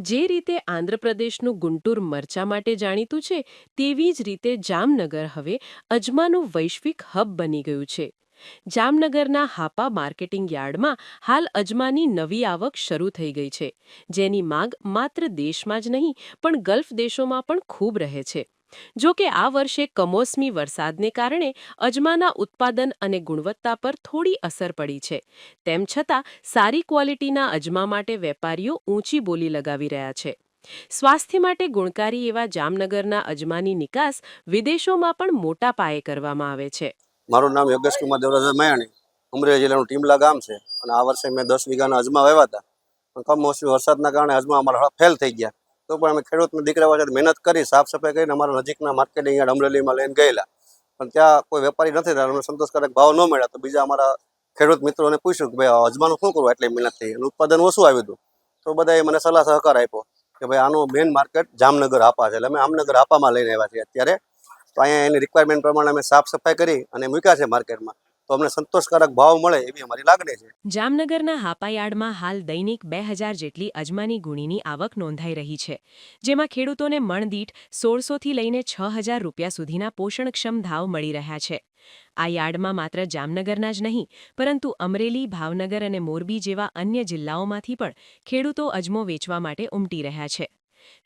જે રીતે આંધ્રપ્રદેશનું ગુંટુર મરચા માટે જાણીતું છે, તેવી જ રીતે જામનગર હવે અજમાનું વૈશ્વિક હબ બની ગયું છે. જામનગરના હાપા માર્કેટિંગ યાર્ડમાં હાલ અજમાની નવી આવક શરૂ થઈ ગઈ છે. જેની માંગ માત્ર દેશમાં જ નહીં, પણ ગલ્ફ દેશોમાં પણ ખૂબ રહે છે. જો કે આ વર્ષે કમોસમી વરસાદને કારણે અજમાના ઉત્પાદન અને ગુણવત્તા પર થોડી અસર પડી છે. તેમ છતાં, સારી ક્વોલિટીના અજમા માટે વેપારીઓ ઊંચી બોલી લગાવી રહ્યા છે. સ્વાસ્થ્ય માટે ગુણકારી એવા જામનગરના અજમાની નિકાસ વિદેશોમાં પણ મોટા પાયે કરવામાં આવે છે. મારું નામ યોગેશ કુમાર દેવરાજ માયાણી. ઉમરેઠ જિલ્લાનું ટીમલા ગામ છે. અને આ વર્ષે મેં દસ વીઘાના અજમા વાવ્યા હતા. પણ કમોસમી વરસાદના કારણે અજમા અમારા ફેલ થઈ ગયા. તો પણ અમે ખેડૂતના દીકરા વાળા મહેનત કરી સાફ સફાઈ કરીને અમારા નજીકના માર્કેટિંગ યાર્ડ અમરેલીમાં લઈને ગયેલા. પણ ત્યાં કોઈ વેપારી નથી થયા, અમને સંતોષકારક ભાવ ન મળ્યા. તો બીજા અમારા ખેડૂત મિત્રોને પૂછ્યું કે ભાઈ અજમાનું શું કરવું એટલી મહેનત થઈ ઉત્પાદન ઓછું આવ્યું હતું. તો બધાએ મને સલાહ સહકાર આપ્યો કે ભાઈ, આનું મેઇન માર્કેટ જામનગર આપા છે. એટલે અમે આમનગર આપામાં લઈને આવ્યા છીએ અત્યારે. તો અહીંયા એની રિક્વાયરમેન્ટ પ્રમાણે અમે સાફ સફાઈ કરી અને મૂક્યા છે માર્કેટમાં તો અમને સંતોષકારક ભાવ મળે એવી અમારી લાગણી છે. જામનગરના હાપાયાર્ડમાં હાલ દૈનિક બે હજાર જેટલી અજમાની ગુણીની આવક નોંધાઈ રહી છે, જેમાં ખેડૂતોને મણદીઠ સોળસોથી લઈને છ હજાર રૂપિયા સુધીના પોષણક્ષમ ભાવ મળી રહ્યા છે. આ યાર્ડમાં માત્ર જામનગરના જ નહીં, પરંતુ અમરેલી, ભાવનગર અને મોરબી જેવા અન્ય જિલ્લાઓમાંથી પણ ખેડૂતો અજમો વેચવા માટે ઉમટી રહ્યા છે.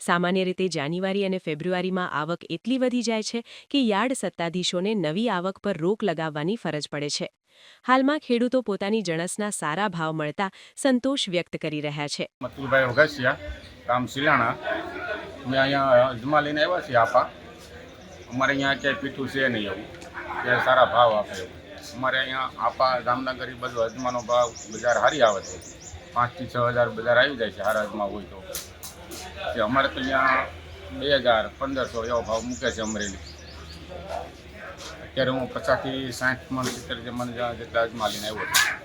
સામાન્ય રીતે જાન્યુઆરી અને ફેબ્રુઆરીમાં આવક એટલી વધી જાય છે કે યાર્ડ સત્તાધીશોને નવી આવક પર રોક લગાવવાની ફરજ પડે છે. હાલમાં ખેડૂતો પોતાની જણસના સારા ભાવ મળતા સંતોષ વ્યક્ત કરી રહ્યા છે. મતુલભાઈ વઘાસિયા ગામ સિલાણા અમે અહીંયા અજમા લઈને આવ્યા છીએ આપા. અમારે અહીંયા ક્યાંય પીઠું છે નહીં એવું. ત્યાં સારા ભાવ આપે એવું. અમારે અહીંયા આપા જામનગર એ બધું અજમાનો ભાવ બજાર હારી આવે છે. પાંચથી છ હજાર બજાર આવી જાય છે સારા અજમા હોય તો. તે અમારે તો અહીંયા બે હજાર પંદરસો એવો ભાવ મૂકે છે અમરેલી. અત્યારે હું પચાસથી સાઠ મણ સિત્તેર મણ જેટલા અજમા લઈને આવ્યો છું.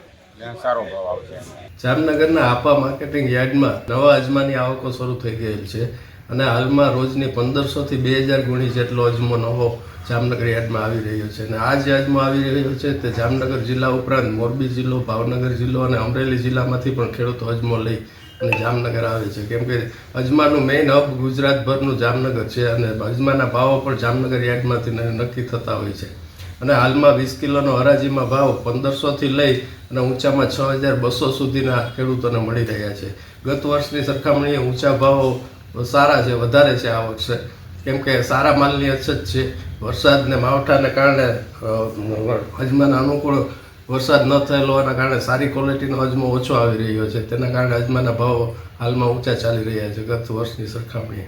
સારો ભાવ આવશે જામનગરના આપા માર્કેટિંગ યાર્ડમાં નવા અજમાની આવકો શરૂ થઈ ગયેલ છે અને હાલમાં રોજની પંદરસોથી બે હજાર ગુણી જેટલો અજમો નવો જામનગર યાર્ડમાં આવી રહ્યો છે અને આ જે અજમો આવી રહ્યો છે તે જામનગર જિલ્લા ઉપરાંત મોરબી જિલ્લો, ભાવનગર જિલ્લો અને અમરેલી જિલ્લામાંથી પણ ખેડૂતો અજમો લઈ અને જામનગર આવે છે. કેમ કે અજમાનું મેઇન હબ ગુજરાતભરનું જામનગર છે અને અજમાના ભાવો પણ જામનગર યાર્ડમાંથી નક્કી થતા હોય છે. અને હાલમાં વીસ કિલોનો હરાજીમાં ભાવ પંદરસોથી લઈ અને ઊંચામાં છ હજાર બસો સુધીના ખેડૂતોને મળી રહ્યા છે. ગત વર્ષની સરખામણીએ ઊંચા ભાવો સારા છે, વધારે છે આ વર્ષે. કેમ કે સારા માલની અછત છે. વરસાદને માવઠાને કારણે અજમાના અનુકૂળ વરસાદ ન થયેલો હોવાના કારણે સારી ક્વોલિટીનો અજમો ઓછો આવી રહ્યો છે. તેના કારણે અજમાના ભાવો હાલમાં ઊંચા ચાલી રહ્યા છે ગત વર્ષની સરખામણીએ.